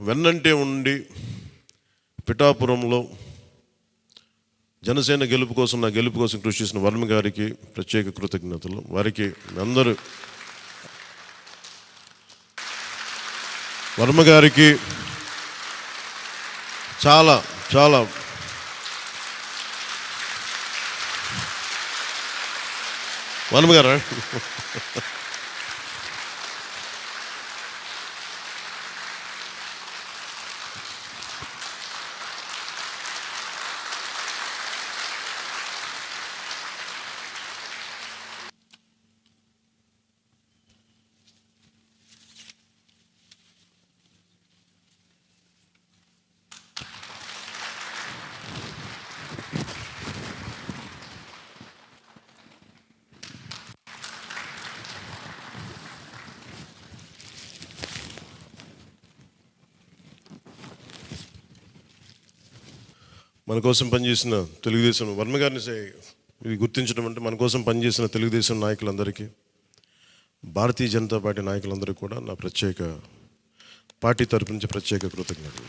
వెన్నంటే ఉండి పిఠాపురంలో జనసేన గెలుపు కోసం నా గెలుపు కోసం కృషి చేసిన వర్మ గారికి ప్రత్యేక కృతజ్ఞతలు. వారికి అందరూ వర్మ గారికి చాలా చాలా వర్మగారా మన కోసం పనిచేసిన తెలుగుదేశం వర్మ గారిని ఇది గుర్తించడం అంటే మన కోసం పనిచేసిన తెలుగుదేశం నాయకులందరికీ భారతీయ జనతా పార్టీ నాయకులందరికీ కూడా నా ప్రత్యేక పార్టీ తరపు నుంచి ప్రత్యేక కృతజ్ఞతలు.